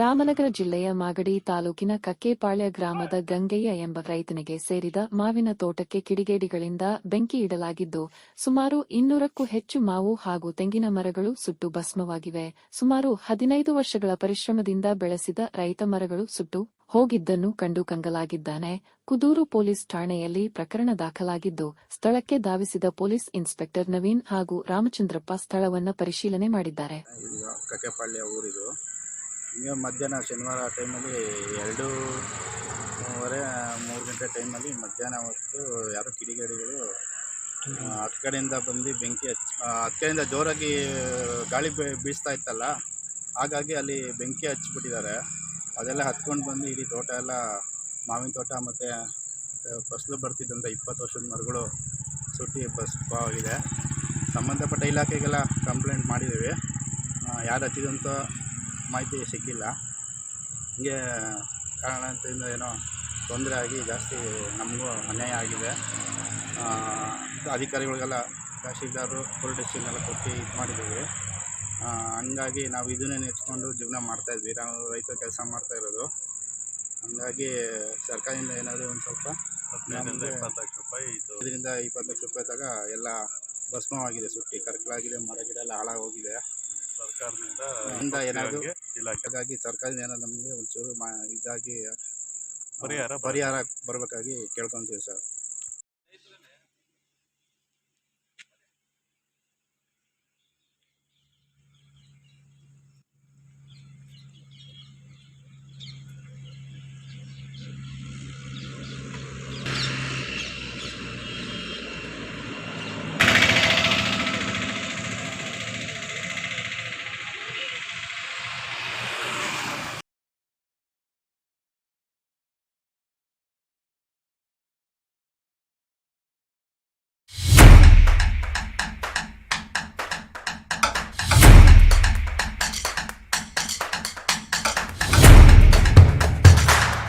ರಾಮನಗರ ಜಿಲ್ಲೆಯ ಮಾಗಡಿ ತಾಲೂಕಿನ ಕಕ್ಕೇಪಾಳ್ಯ ಗ್ರಾಮದ ಗಂಗಯ್ಯ ಎಂಬ ರೈತನಿಗೆ ಸೇರಿದ ಮಾವಿನ ತೋಟಕ್ಕೆ ಕಿಡಿಗೇಡಿಗಳಿಂದ ಬೆಂಕಿ ಇಡಲಾಗಿದ್ದು, ಸುಮಾರು ಇನ್ನೂರಕ್ಕೂ ಹೆಚ್ಚು ಮಾವು ಹಾಗೂ ತೆಂಗಿನ ಮರಗಳು ಸುಟ್ಟು ಭಸ್ಮವಾಗಿವೆ. ಸುಮಾರು ಹದಿನೈದು ವರ್ಷಗಳ ಪರಿಶ್ರಮದಿಂದ ಬೆಳೆಸಿದ ರೈತ ಮರಗಳು ಸುಟ್ಟು ಹೋಗಿದ್ದನ್ನು ಕಂಡು ಕಂಗಲಾಗಿದ್ದಾನೆ. ಕುದೂರು ಪೊಲೀಸ್ ಠಾಣೆಯಲ್ಲಿ ಪ್ರಕರಣ ದಾಖಲಾಗಿದ್ದು, ಸ್ಥಳಕ್ಕೆ ಧಾವಿಸಿದ ಪೊಲೀಸ್ ಇನ್ಸ್ಪೆಕ್ಟರ್ ನವೀನ್ ಹಾಗೂ ರಾಮಚಂದ್ರಪ್ಪ ಸ್ಥಳವನ್ನು ಪರಿಶೀಲನೆ ಮಾಡಿದ್ದಾರೆ. ಹಿಂಗೆ ಮಧ್ಯಾಹ್ನ ಶನಿವಾರ ಟೈಮಲ್ಲಿ ಎರಡು ಮೂರುವರೆ ಮೂರು ಗಂಟೆ ಟೈಮಲ್ಲಿ ಮಧ್ಯಾಹ್ನ ಹೊತ್ತು ಯಾರೋ ಕಿಡಿಗೇಡಿಗಳು ಹತ್ತು ಕಡೆಯಿಂದ ಬಂದು ಬೆಂಕಿ ಹಚ್ಚಿ ಹತ್ತು ಕಡೆಯಿಂದ ಜೋರಾಗಿ ಗಾಳಿ ಬೀಸ್ತಾ ಇತ್ತಲ್ಲ, ಹಾಗಾಗಿ ಅಲ್ಲಿ ಬೆಂಕಿ ಹಚ್ಚಿಬಿಟ್ಟಿದ್ದಾರೆ. ಅದೆಲ್ಲ ಹತ್ಕೊಂಡು ಬಂದು ಇಡೀ ತೋಟ ಎಲ್ಲ, ಮಾವಿನ ತೋಟ ಮತ್ತು ಫಸಲು ಬರ್ತಿದ್ದಂಥ ಇಪ್ಪತ್ತು ವರ್ಷದ ಮರಗಳು ಸುಟ್ಟಿ ಬಸ್ ಆಗಿದೆ ಸಂಬಂಧಪಟ್ಟ ಇಲಾಖೆಗೆಲ್ಲ ಕಂಪ್ಲೇಂಟ್ ಮಾಡಿದ್ದೀವಿ. ಯಾರು ಹಚ್ಚಿದಂಥ ಮಾಹಿತಿ ಸಿಕ್ಕಿಲ್ಲ. ಹಿಂಗೆ ಕಾರಣದಿಂದ ಏನೋ ತೊಂದರೆ ಆಗಿ ಜಾಸ್ತಿ ನಮಗೂ ಅನ್ಯಾಯ ಆಗಿದೆ. ಅಧಿಕಾರಿಗಳಿಗೆಲ್ಲ ತಹಶೀಲ್ದಾರರು ಎಲ್ಲ ಕೊಟ್ಟು ಇದು ಮಾಡಿದ್ದೀವಿ. ಹಂಗಾಗಿ ನಾವು ಇದನ್ನೇ ನೆಚ್ಕೊಂಡು ಜೀವನ ಮಾಡ್ತಾಯಿದ್ವಿ ನಾವು ರೈತರು ಕೆಲಸ ಮಾಡ್ತಾ ಇರೋದು. ಹಂಗಾಗಿ ಸರ್ಕಾರದಿಂದ ಏನಾದರೂ ಒಂದು ಸ್ವಲ್ಪ ಹದಿನೈದರಿಂದ ನಮ್ಗೆ ಇಪ್ಪತ್ತು ಲಕ್ಷ ರೂಪಾಯಿ ಇದು. ಇದರಿಂದ ಇಪ್ಪತ್ತು ಲಕ್ಷ ರೂಪಾಯಿ ತಗ ಎಲ್ಲ ಭಸ್ಮವಾಗಿದೆ. ಸುಟ್ಟಿ ಕರ್ಕಲಾಗಿದೆ ಮರ ಗಿಡ ಎಲ್ಲ ಹಾಳಾಗೋಗಿದೆ. ಸರ್ಕಾರದಿಂದ ಏನಾದ್ರು ಹಾಗಾಗಿ ಸರ್ಕಾರದಿಂದ ಏನೋ ನಮಗೆ ಒಂಚೂರು ಮಾ ಇದಾಗಿ ಪರಿಹಾರ ಪರಿಹಾರ ಬರಬೇಕಾಗಿ ಕೇಳ್ಕೊತೀವಿ ಸರ್.